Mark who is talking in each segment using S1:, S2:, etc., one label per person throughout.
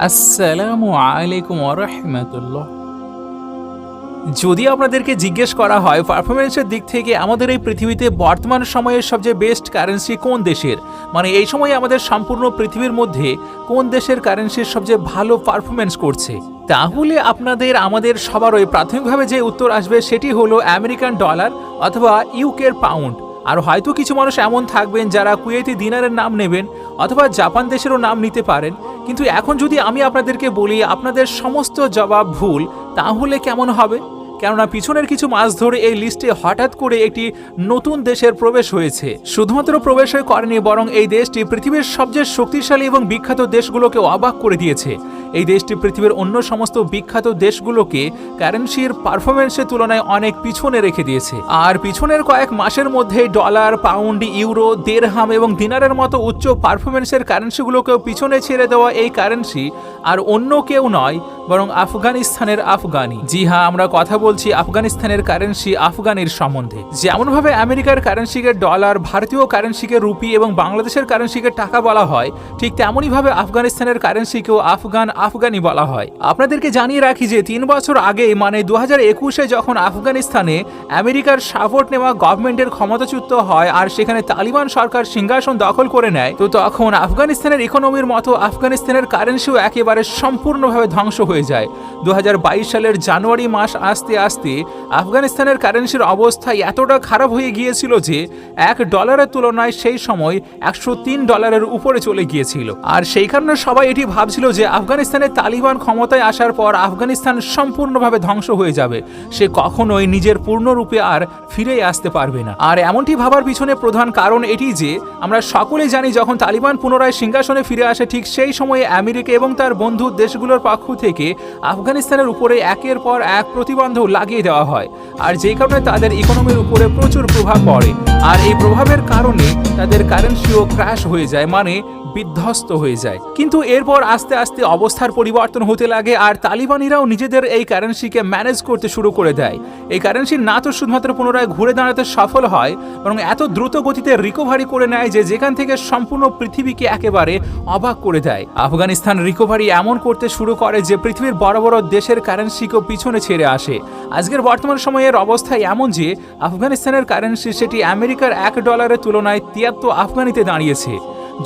S1: আসসালামু আলাইকুম ওরহমতুল্লাহ যদি আপনাদেরকে জিজ্ঞেস করা হয় পারফরমেন্সের দিক থেকে আমাদের এই পৃথিবীতে বর্তমান সময়ের সবচেয়ে বেস্ট কারেন্সি কোন দেশের? মানে এই সময়ে আমাদের সম্পূর্ণ পৃথিবীর মধ্যে কোন দেশের কারেন্সির সবচেয়ে ভালো পারফরমেন্স করছে? তাহলে আপনাদের, আমাদের সবারই প্রাথমিকভাবে যে উত্তর আসবে সেটি হলো আমেরিকান ডলার অথবা ইউকের পাউন্ড আর হয়তো কিছু মানুষ এমন থাকবেন যারা কুয়েতি দিনারের নাম নেবেন অথবা জাপান দেশেরও নাম নিতে পারেন। কিন্তু এখন যদি আমি আপনাদেরকে বলি আপনাদের সমস্ত জবাব ভুল, তাহলে কেমন হবে? কেননা পিছনের কিছু মাস ধরে এই লিস্টে হঠাৎ করে একটি নতুন দেশের প্রবেশ হয়েছে। শুধুমাত্র প্রবেশ করেনি বরং এই দেশটি পৃথিবীর সবচেয়ে শক্তিশালী এবং বিখ্যাত দেশগুলোকে অবাক করে দিয়েছে। এই দেশটি পৃথিবীর অন্য সমস্ত বিখ্যাত দেশগুলোকে কারেন্সির পারফরমেন্সের তুলনায় অনেক পিছনে রেখে দিয়েছে। আর পিছনের কয়েক মাসের মধ্যে ডলার পাউন্ড ইউরো দেড়হাম এবং দিনারের মতো উচ্চ পারফরমেন্সের কারেন্সিগুলোকেও পিছনে ছেড়ে দেওয়া এই কারেন্সি আর অন্য কেউ নয়, বরং আফগানিস্তানের আফগানি। জি হ্যাঁ আমরা কথা বলছি, আফগানিস্তানের কারেন্সি আফগানির সম্বন্ধে। যেমনভাবে আমেরিকার কারেন্সিকে ডলার ভারতীয় কারেন্সিকে রুপি এবং বাংলাদেশের কারেন্সিকে টাকা বলা হয়, ঠিক তেমনইভাবে আফগানিস্তানের কারেন্সিকেও আফগান আফগানি বলা হয়। আপনাদেরকে জানিয়ে রাখি যে, তিন বছর আগে মানে দু একুশে যখন আফগানিস্তানে আমেরিকার সাপোর্ট নেওয়া গভর্নমেন্টের ক্ষমতাচ্যুত হয় আর সেখানে তালিবান সরকার সিংহাসন দখল করে নেয়, তো তখন আফগানিস্তানের ইকোনমির মতো আফগানিস্তানের কারেন্সিও একেবারে সম্পূর্ণভাবে ধ্বংস হয়ে যায়। দু হাজার বাইশ সালের জানুয়ারি মাস আসতে আসতে আফগানিস্তানের কারেন্সির অবস্থা এতটা খারাপ হয়ে গিয়েছিল যে এক ডলারের তুলনায় সেই সময় একশো তিন ডলারের উপরে চলে গিয়েছিল। আর সেই কারণে সবাই এটি ভাবছিল যে আফগানিস্তানের তালিবান ক্ষমতায় আসার পর আফগানিস্তান সম্পূর্ণভাবে ধ্বংস হয়ে যাবে। সে কখনোই নিজের পূর্ণরূপে আর ফিরে আসতে পারবে না। আর এমনটি ভাবার পিছনে প্রধান কারণ এটি যে, আমরা সকলেই জানি যখন তালিবান পুনরায় সিংহাসনে ফিরে আসে ঠিক সেই সময়ে আমেরিকা এবং তার বন্ধু দেশগুলোর পক্ষ থেকে আফগানিস্তানের উপরে একের পর এক প্রতিবন্ধক লাগিয়ে দেওয়া হয়। আর যে কারণে তাদের ইকোনমির উপরে প্রচুর প্রভাব পড়ে। আর এই প্রভাবের কারণে তাদের কারেন্সিও ক্র্যাশ হয়ে যায়। মানে বিধ্বস্ত হয়ে যায়। কিন্তু এরপর আস্তে আস্তে অবস্থার পরিবর্তন হতে লাগে আর তালিবানিরাও নিজেদের এই কারেন্সিকে ম্যানেজ করতে শুরু করে দেয়। এই কারেন্সি না তো শুধুমাত্র পুনরায় ঘুরে দাঁড়াতে সফল হয়, বরং এত দ্রুত গতিতে রিকভারি করে নেয় যে যেখান থেকে সম্পূর্ণ পৃথিবীকে একেবারে অবাক করে দেয়। আফগানিস্তান রিকভারি এমন করতে শুরু করে যে পৃথিবীর বড় বড় দেশের কারেন্সিকেও পিছনে ছেড়ে আসে। আজকের বর্তমান সময়ের অবস্থা এমন যে, আফগানিস্তানের কারেন্সি সেটি আমেরিকার এক ডলারের তুলনায় তিয়াত্তর আফগানিতে দাঁড়িয়েছে।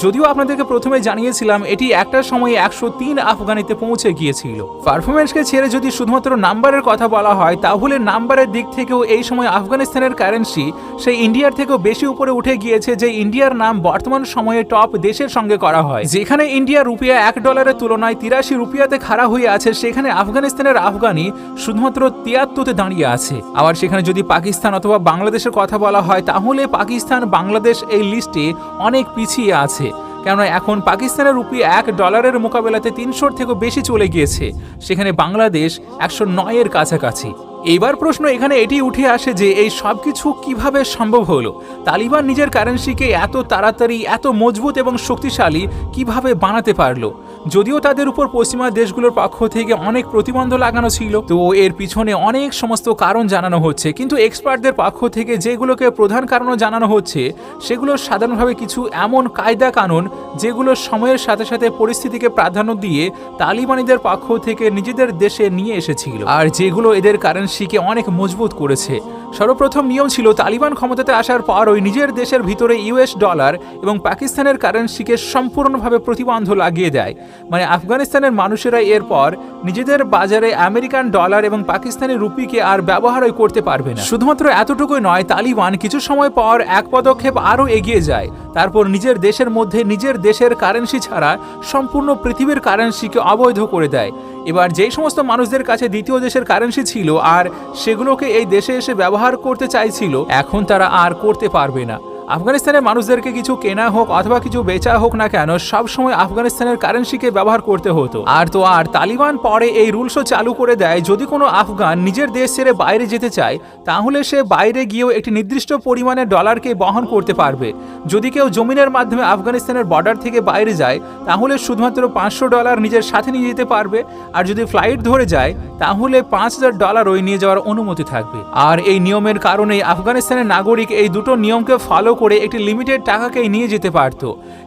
S1: যদিও আপনাদেরকে প্রথমে জানিয়েছিলাম, এটি একটা সময়ে একশো তিন আফগানিতে পৌঁছে গিয়েছিল। পারফরমেন্সকে ছেড়ে যদি শুধুমাত্র নাম্বারের কথা বলা হয়, তাহলে নাম্বারের দিক থেকেও এই সময় আফগানিস্তানের কারেন্সি সেই ইন্ডিয়ার থেকেও বেশি উপরে উঠে গিয়েছে, যে ইন্ডিয়ার নাম বর্তমান সময়ে টপ দেশের সঙ্গে করা হয়। যেখানে ইন্ডিয়া রুপিয়া এক ডলারের তুলনায় তিরাশি রুপিয়াতে খাড়া হয়ে আছে, সেখানে আফগানিস্তানের আফগানি শুধুমাত্র তিয়াত্তরতে দাঁড়িয়ে আছে। আবার সেখানে যদি পাকিস্তান অথবা বাংলাদেশের কথা বলা হয়, তাহলে পাকিস্তান বাংলাদেশ এই লিস্টে অনেক পিছিয়ে আছে। কেননা এখন পাকিস্তানের রুপি এক ডলারের মোকাবেলাতে তিনশোর থেকেও বেশি চলে গিয়েছে। সেখানে বাংলাদেশ একশো নয়ের কাছাকাছি। এবার প্রশ্ন এখানে এটি উঠে আসে যে এই সব কিছু কীভাবে সম্ভব হলো? তালিবান নিজের কারেন্সিকে এত তাড়াতাড়ি, এত মজবুত এবং শক্তিশালী কীভাবে বানাতে পারল? যদিও তাদের উপর পশ্চিমা দেশগুলোর পক্ষ থেকে অনেক প্রতিবন্ধ লাগানো ছিল, তো এর পিছনে অনেক সমস্ত কারণ জানানো হচ্ছে। কিন্তু এক্সপার্টদের পক্ষ থেকে যেগুলোকে প্রধান কারণও জানানো হচ্ছে, সেগুলো সাধারণভাবে কিছু এমন কায়দা কানুন যেগুলো সময়ের সাথে সাথে পরিস্থিতিকে প্রাধান্য দিয়ে তালিবানিদের পক্ষ থেকে নিজেদের দেশে নিয়ে এসেছিল। আর যেগুলো এদের কারেন্সিকে অনেক মজবুত করেছে। সর্বপ্রথম নিয়ম ছিল তালিবান ক্ষমতাতে আসার পর ওই নিজের দেশের ভিতরে ইউএস ডলার এবং পাকিস্তানের কারেন্সিকে সম্পূর্ণভাবে প্রতিবন্ধ লাগিয়ে দেয়। মানে আফগানিস্তানের মানুষেরা এরপর নিজেদের বাজারে আমেরিকান ডলার এবং পাকিস্তানি রুপিকে আর ব্যবহারই করতে পারবে না। শুধুমাত্র এতটুকুই নয়, তালিবান কিছু সময় পর এক পদক্ষেপ আরও এগিয়ে যায়। তারপর নিজের দেশের মধ্যে নিজের দেশের কারেন্সি ছাড়া সম্পূর্ণ পৃথিবীর কারেন্সিকে অবৈধ করে দেয়। এবার যেই সমস্ত মানুষদের কাছে দ্বিতীয় দেশের কারেন্সি ছিল আর সেগুলোকে এই দেশে এসে ব্যবহার করতে চাইছিল এখন তারা আর করতে পারবে না। আফগানিস্তানের মানুষদেরকে কিছু কেনা হোক অথবা কিছু বেচা হোক না কেন, সব সময় আফগানিস্তানের কারেন্সিকে ব্যবহার করতে হতো। আর তো আর, তালিবান পরে এই রুলসও চালু করে দেয়, যদি কোনো আফগান নিজের দেশ ছেড়ে বাইরে যেতে চায়, তাহলে সে বাইরে গিয়েও একটি নির্দিষ্ট পরিমাণে ডলারকে বহন করতে পারবে। যদি কেউ জমিনের মাধ্যমে আফগানিস্তানের বর্ডার থেকে বাইরে যায়, তাহলে শুধুমাত্র পাঁচশো ডলার নিজের সাথে নিয়ে যেতে পারবে। আর যদি ফ্লাইট ধরে যায়, তাহলে পাঁচ হাজার ডলার ওই নিয়ে যাওয়ার অনুমতি থাকবে। আর এই নিয়মের কারণে আফগানিস্তানের নাগরিক এই দুটো নিয়মকে ফলো করে একটি লিমিটেড টাকাকেই নিয়ে যেতে পারত।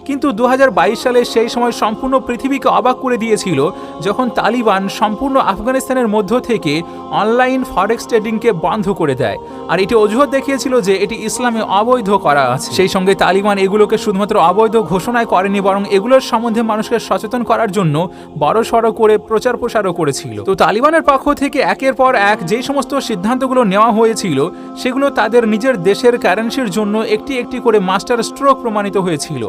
S1: কিন্তু দু হাজার বাইশ সালে সেই সময় সম্পূর্ণ পৃথিবীকে অবাক করে দিয়েছিল যখন তালিবান সম্পূর্ণ আফগানিস্তানের মধ্য থেকে অনলাইন ফরেক্স ট্রেডিংকে বন্ধ করে দেয়। আর এটি অজুহাত দেখিয়েছিল যে এটি ইসলামে অবৈধ করা আছে। সেই সঙ্গে তালিবান এগুলোকে শুধুমাত্র অবৈধ ঘোষণায় করেনি, বরং এগুলোর সম্বন্ধে মানুষকে সচেতন করার জন্য বড় সড়ো করে প্রচার প্রসারও করেছিল। তো তালিবানের পক্ষ থেকে একের পর এক যেই সমস্ত সিদ্ধান্তগুলো নেওয়া হয়েছিল, সেগুলো তাদের নিজের দেশের কারেন্সির জন্য একটি একটি করে মাস্টার স্ট্রোক প্রমাণিত হয়েছিল।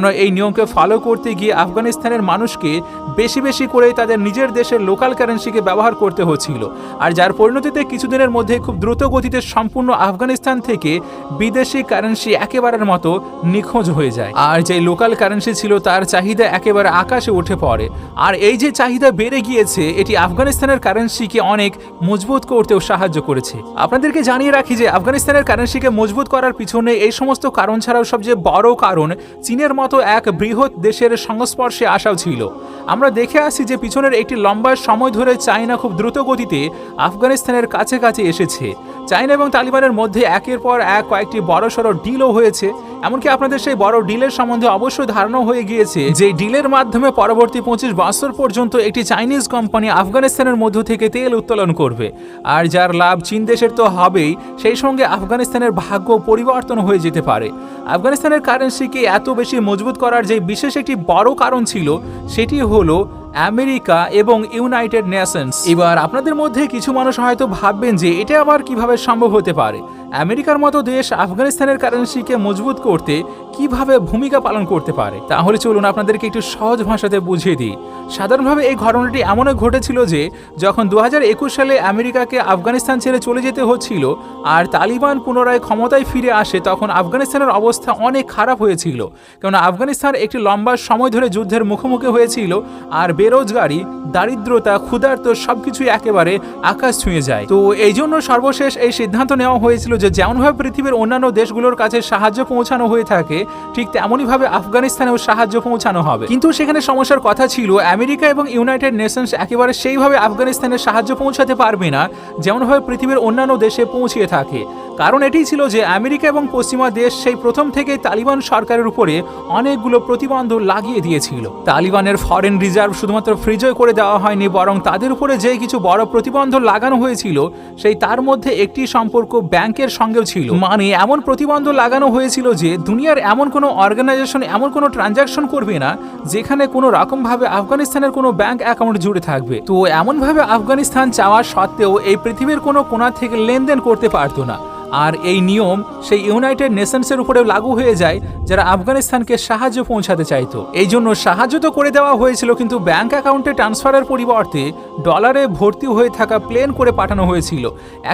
S1: কেননা এই নিয়মকে ফলো করতে গিয়ে আফগানিস্তানের মানুষকে বেশি বেশি করে তাদের নিজের দেশের লোকাল কারেন্সিকে ব্যবহার করতে হচ্ছিল। আর যার পরিণতিতে কিছুদিনের মধ্যে খুব দ্রুত গতিতে সম্পূর্ণ আফগানিস্তান থেকে বিদেশি কারেন্সি একেবারের মতো নিখোঁজ হয়ে যায়। আর যে লোকাল কারেন্সি ছিল তার চাহিদা একেবারে আকাশে উঠে পড়ে। আর এই যে চাহিদা বেড়ে গিয়েছে, এটি আফগানিস্তানের কারেন্সিকে অনেক মজবুত করতেও সাহায্য করেছে। আপনাদেরকে জানিয়ে রাখি যে আফগানিস্তানের কারেন্সিকে মজবুত করার পিছনে এই সমস্ত কারণ ছাড়াও সবচেয়ে বড় কারণ চীনের মতো এক বৃহৎ দেশের সংস্পর্শে আসাও ছিল। আমরা দেখে আসি যে পিছনের একটি লম্বা সময় ধরে চায়না খুব দ্রুত গতিতে আফগানিস্তানের কাছে কাছে এসেছে। চায়না এবং তালিবানের মধ্যে একের পর এক কয়েকটি বড় সড়ো ডিলও হয়েছে। এমনকি আপনাদের সেই বড় ডিলের সম্বন্ধে অবশ্যই ধারণা হয়ে গিয়েছে যে ডিলের মাধ্যমে পরবর্তী পঁচিশ বছর পর্যন্ত একটি চাইনিজ কোম্পানি আফগানিস্তানের মধ্য থেকে তেল উত্তোলন করবে। আর যার লাভ চীন দেশের তো হবেই, সেই সঙ্গে আফগানিস্তানের ভাগ্য পরিবর্তন হয়ে যেতে পারে। আফগানিস্তানের কারেন্সিকে এত বেশি মজবুত করার যে বিশেষ একটি বড় কারণ ছিল, সেটি হলো আমেরিকা এবং ইউনাইটেড নেশনস। এবার আপনাদের মধ্যে কিছু মানুষ হয়তো ভাববেন যে এটা আবার কীভাবে সম্ভব হতে পারে। আমেরিকার মতো দেশ আফগানিস্তানের কারেন্সিকে মজবুত করতে কীভাবে ভূমিকা পালন করতে পারে? তাহলে চলুন আপনাদেরকে একটু সহজ ভাষাতে বুঝিয়ে দিই। সাধারণভাবে এই ঘটনাটি এমনও ঘটেছিল যে, যখন দু হাজার একুশ সালে আমেরিকাকে আফগানিস্তান ছেড়ে চলে যেতে হচ্ছিল আর তালিবান পুনরায় ক্ষমতায় ফিরে আসে, তখন আফগানিস্তানের অবস্থা অনেক খারাপ হয়েছিল। কেননা আফগানিস্তান একটি লম্বা সময় ধরে যুদ্ধের মুখোমুখি হয়েছিল আর বেরোজগারি, দারিদ্রতা, ক্ষুধার্ত সবকিছুই একেবারে আকাশ ছুঁয়ে যায়। তো এই জন্য সর্বশেষ এই সিদ্ধান্ত নেওয়া হয়েছিল যে যেমনভাবে পৃথিবীর অন্যান্য দেশগুলোর কাছে সাহায্য পৌঁছানো হয়ে থাকে, ঠিক তেমনইভাবে আফগানিস্তানেও সাহায্য পৌঁছানো হবে। কিন্তু সেখানে সমস্যার কথা ছিল, আমেরিকা এবং ইউনাইটেড নেশনস একেবারে সেইভাবে আফগানিস্তানে সাহায্য পৌঁছাতে পারবে না, যেমনভাবে পৃথিবীর অন্যান্য দেশে পৌঁছিয়ে থাকে। কারণ এটাই ছিল যে আমেরিকা এবং পশ্চিমা দেশ সেই প্রথম থেকেই তালিবান সরকারের উপরে অনেকগুলো প্রতিবন্ধ লাগিয়ে দিয়েছিল। তালিবানের ফরেন রিজার্ভ শুধুমাত্র ফ্রিজয় করে দেওয়া হয়নি, বরং তাদের উপরে যে কিছু বড় প্রতিবন্ধ লাগানো হয়েছিল, সেই তার মধ্যে একটি সম্পর্ক ব্যাংকের সঙ্গেও ছিল। মানে এমন প্রতিবন্ধ লাগানো হয়েছিল যে দুনিয়ার এমন কোনো অর্গানাইজেশন, এমন কোনো ট্রানজাকশন করবে না, যেখানে কোনো রকমভাবে আফগানিস্তানের কোনো ব্যাংক অ্যাকাউন্ট জুড়ে থাকবে। তো এমনভাবে আফগানিস্তান চাওয়া সত্ত্বেও এই পৃথিবীর কোনো কোণা থেকে লেনদেন করতে পারতো না। আর এই নিয়ম সেই ইউনাইটেড নেশনসের উপরেও লাগু হয়ে যায়, যারা আফগানিস্তানকে সাহায্য পৌঁছাতে চাইতো। এই জন্য সাহায্য তো করে দেওয়া হয়েছিল, কিন্তু ব্যাংক অ্যাকাউন্টে ট্রান্সফারের পরিবর্তে ডলারে ভর্তি হয়ে থাকা প্লেন করে পাঠানো হয়েছিল।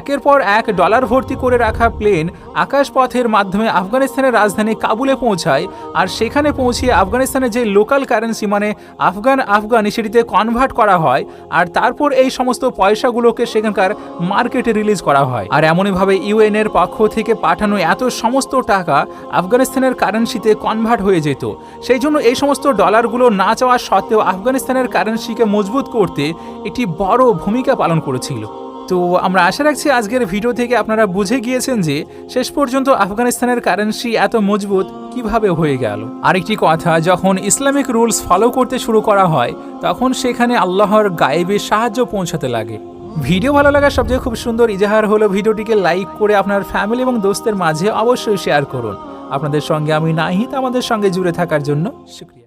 S1: একের পর এক ডলার ভর্তি করে রাখা প্লেন আকাশপথের মাধ্যমে আফগানিস্তানের রাজধানী কাবুলে পৌঁছায়, আর সেখানে পৌঁছিয়ে আফগানিস্তানের যে লোকাল কারেন্সি মানে আফগান আফগানি সেটিতে কনভার্ট করা হয়, আর তারপর এই সমস্ত পয়সাগুলোকে সেখানকার মার্কেটে রিলিজ করা হয়। আর এমনইভাবে ইউএন এর পক্ষ থেকে পাঠানো এত সমস্ত টাকা আফগানিস্তানের কারেন্সিতে কনভার্ট হয়ে যেত। সেই জন্য এই সমস্ত ডলারগুলো না চাওয়া সত্ত্বেও আফগানিস্তানের কারেন্সিকে মজবুত করতে একটি বড় ভূমিকা পালন করেছিল। তো আমরা আশা রাখছি আজকের ভিডিও থেকে আপনারা বুঝে গিয়েছেন যে শেষ পর্যন্ত আফগানিস্তানের কারেন্সি এত মজবুত কীভাবে হয়ে গেল। আরেকটি কথা, যখন ইসলামিক রুলস ফলো করতে শুরু করা হয়, তখন সেখানে আল্লাহর গায়েবে সাহায্য পৌঁছাতে লাগে। ভিডিও ভালো লাগার সবচেয়ে খুব সুন্দর ইজাহার হলো ভিডিওটিকে লাইক করে আপনার ফ্যামিলি এবং দোস্তের মাঝে অবশ্যই শেয়ার করুন। আপনাদের সঙ্গে আমি নাহিত আমাদের সঙ্গে জুড়ে থাকার জন্য শুক্রিয়া।